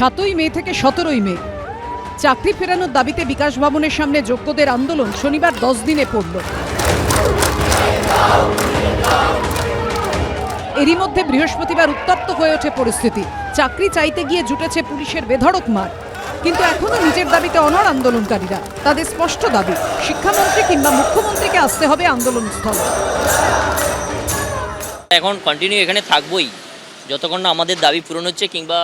সাতই মে থেকে সতেরোই মে। চাকরি ফেরানোর দাবিতে বিকাশ ভবনের সামনে যোগ্যদের আন্দোলন শনিবার দশ দিনে পড়ল। এরই মধ্যে বৃহস্পতিবার উত্তপ্ত হয়ে ওঠে পরিস্থিতি। চাকরি চাইতে গিয়ে জুটেছে পুলিশের বেধড়ক মার। কিন্তু এখনও নিজের দাবিতে অনড় আন্দোলনকারীরা। তাদের স্পষ্ট দাবি, শিক্ষামন্ত্রী কিংবা মুখ্যমন্ত্রীকে আসতে হবে আন্দোলন স্থলে এখন কন্টিনিউ এখানে থাকবোই। যতক্ষণ না আমাদের দাবি পূরণ হচ্ছে কিংবা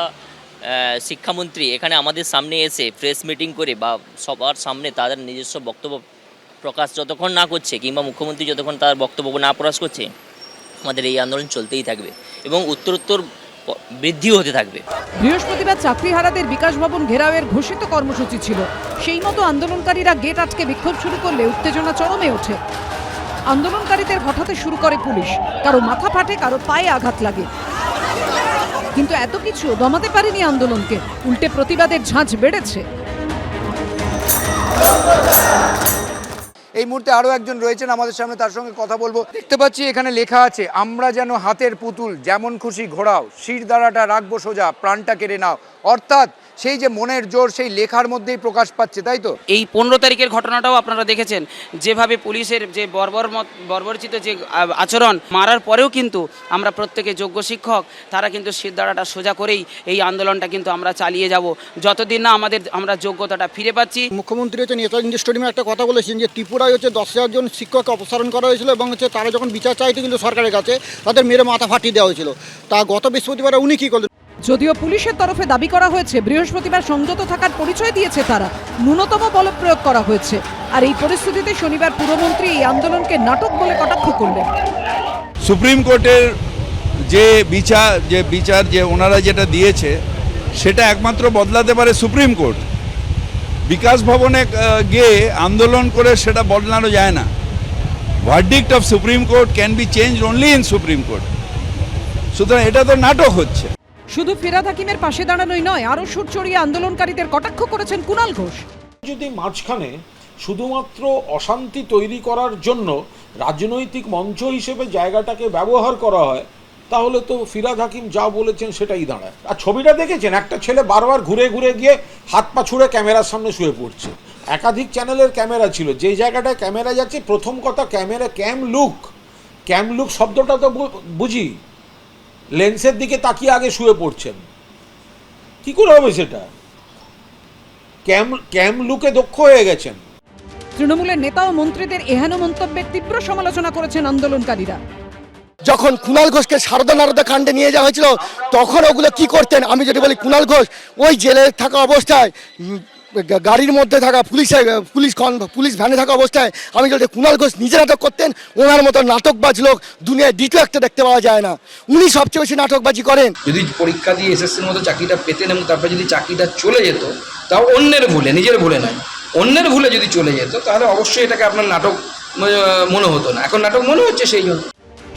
শিক্ষামন্ত্রী এখানে আমাদের সামনে এসে প্রেস মিটিং করে বা সবার সামনে তাদের নিজস্ব বক্তব্য প্রকাশ যতক্ষণ না করছে কিংবা মুখ্যমন্ত্রী যতক্ষণ তার বক্তব্য না প্রকাশ করছে, আমাদের এই আন্দোলন চলতেই থাকবে এবং উত্তরোত্তর বৃদ্ধি হতে থাকবে। বৃহস্পতিবার চাকরিহারাদের বিকাশ ভবন ঘেরাওয়ের ঘোষিত কর্মসূচি ছিল। সেই মতো আন্দোলনকারীরা গেট আটকে বিক্ষোভ শুরু করলে উত্তেজনা চরমে ওঠে। আন্দোলনকারীদের হঠাৎ শুরু করে পুলিশ। কারও মাথা ফাটে, কারও পায়ে আঘাত লাগে। কিন্তু এত কিছু দমাতে পারেনি আন্দোলনকে। উল্টে প্রতিবাদের ঝাঁঝ বেড়েছে। এই মুহূর্তে আরও একজন রয়েছেন আমাদের সামনে তার সঙ্গে কথা বলব। দেখতে পাচ্ছি এখানে লেখা আছে আমরা যেন হাতের পুতুল যেমন খুশি ঘোরাও শির দ্বারাটা রাখব সোজা প্রাণটা কেড়ে নাও। অর্থাৎ সেই যে মনের জোর সেই লেখার মধ্যেই প্রকাশ পাচ্ছে তাই তো? এই পনেরো তারিখের ঘটনাটাও আপনারা দেখেছেন। যেভাবে পুলিশের যে বর্বর মত বর্বরচিত যে আচরণ মারার পরেও কিন্তু আমরা প্রত্যেকে যোগ্য শিক্ষক তারা কিন্তু সিদ্ধারাটা সোজা করেই এই আন্দোলনটা কিন্তু আমরা চালিয়ে যাব। যতদিন না আমাদের আমরা যোগ্যতাটা ফিরে পাচ্ছি। মুখ্যমন্ত্রী হচ্ছে নেতাজি স্টেডিয়ামে একটা কথা বলেছেন যে ত্রিপুরায় হচ্ছে দশ হাজার জন শিক্ষককে অপসারণ করা হয়েছিল এবং হচ্ছে তারা যখন বিচার চাইতে কিন্তু সরকারের কাছে তাদের মেরে মাথা ফাটিয়ে দেওয়া হয়েছিল। তা গত বৃহস্পতিবার উনি কী করলেন? যদিও পুলিশের তরফে দাবি করা হয়েছে বৃহস্পতিবার সংযত থাকার পরিচয় দিয়েছে তারা। ন্যূনতম বল প্রয়োগ করা হয়েছে। আর এই পরিস্থিতিতে শনিবার পুরমন্ত্রী এই আন্দোলনকে নাটক বলে কটাক্ষ করলেন। সুপ্রিম কোর্টের যে বিচার যে বিচার যে ওনারা যেটা দিয়েছে সেটা একমাত্র বদলাতে পারে সুপ্রিম কোর্ট। বিকাশ ভবনে গিয়ে আন্দোলন করে সেটা বদলানো যায় না। Verdict of supreme court can be change only in supreme court সুতরাং এটা তো নাটক হচ্ছে। শুধু ফিরাদ হাকিমের পাশে দাঁড়ানোই নয় আরও সুর চড়িয়ে আন্দোলনকারীদের কটাক্ষ করেছেন কুণাল ঘোষ। যদি মাঝখানে শুধুমাত্র অশান্তি তৈরি করার জন্য রাজনৈতিক মঞ্চ হিসেবে জায়গাটাকে ব্যবহার করা হয় তাহলে তো ফিরাদ হাকিম যা বলেছেন সেটাই দাঁড়ায়। আর ছবিটা দেখেছেন? একটা ছেলে বারবার ঘুরে ঘুরে গিয়ে হাত পা ছুঁড়ে ক্যামেরার সামনে শুয়ে পড়ছে। একাধিক চ্যানেলের ক্যামেরা ছিল। যেই জায়গাটায় ক্যামেরা যাচ্ছে, প্রথম কথা camera, cam look. Cam look শব্দটা তো বুঝি? লেন্সের দিকে তাকিয়ে আগে শুয়ে পড়ছেন। কি করে হবে সেটা? ক্যাম ক্যাম লুকে দক্ষ হয়ে গেছেন। তৃণমূলের নেতা ও মন্ত্রীদের এহেন মন্তব্যের তীব্র সমালোচনা করেছেন আন্দোলনকারীরা। যখন কুণাল ঘোষকে সারদা নারদা কাণ্ডে নিয়ে যাওয়া হয়েছিল, তখন ওগুলো কি করতেন? আমি যদি বলি কুণাল ঘোষ, ওই জেলে থাকা অবস্থায় গাড়ির মধ্যে থাকা পুলিশে পুলিশ পুলিশ ভ্যানে থাকা অবস্থায়, আমি যদি কুণাল ঘোষ নিজে নাটক করতেন, ওনার মতো নাটকবাজ লোক দুনিয়ায় দ্বিতীয় একটা দেখতে পাওয়া যায় না। উনি সবচেয়ে বেশি নাটকবাজি করেন। যদি পরীক্ষা দিয়ে এসএসসির মতো চাকরিটা পেতেন এবং তারপরে যদি চাকরিটা চলে যেত, তাও অন্যের ভুলে, নিজের ভুলে নয়, অন্যের ভুলে যদি চলে যেত, তাহলে অবশ্যই এটাকে আপনার নাটক মনে হতো না। এখন নাটক মনে হচ্ছে সেই জন্য।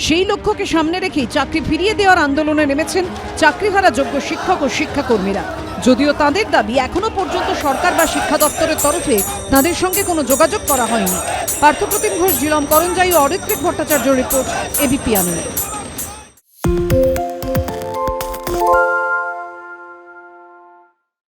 সেই লক্ষ্যকে সামনে রেখেই চাকরি ফিরিয়ে দেওয়ার আন্দোলনে নেমেছেন চাকরিহারা যোগ্য শিক্ষক ও শিক্ষাকর্মীরা। যদিও তাদের দাবি এখনও পর্যন্ত সরকার বা শিক্ষা দপ্তরের তরফে তাদের সঙ্গে কোনো যোগাযোগ করা হয়নি। পার্থপ্রতিম ঘোষ জিলম করঞ্জাই ও অরিত্রিক ভট্টাচার্য রিপোর্ট, এবিপি আনন্দ।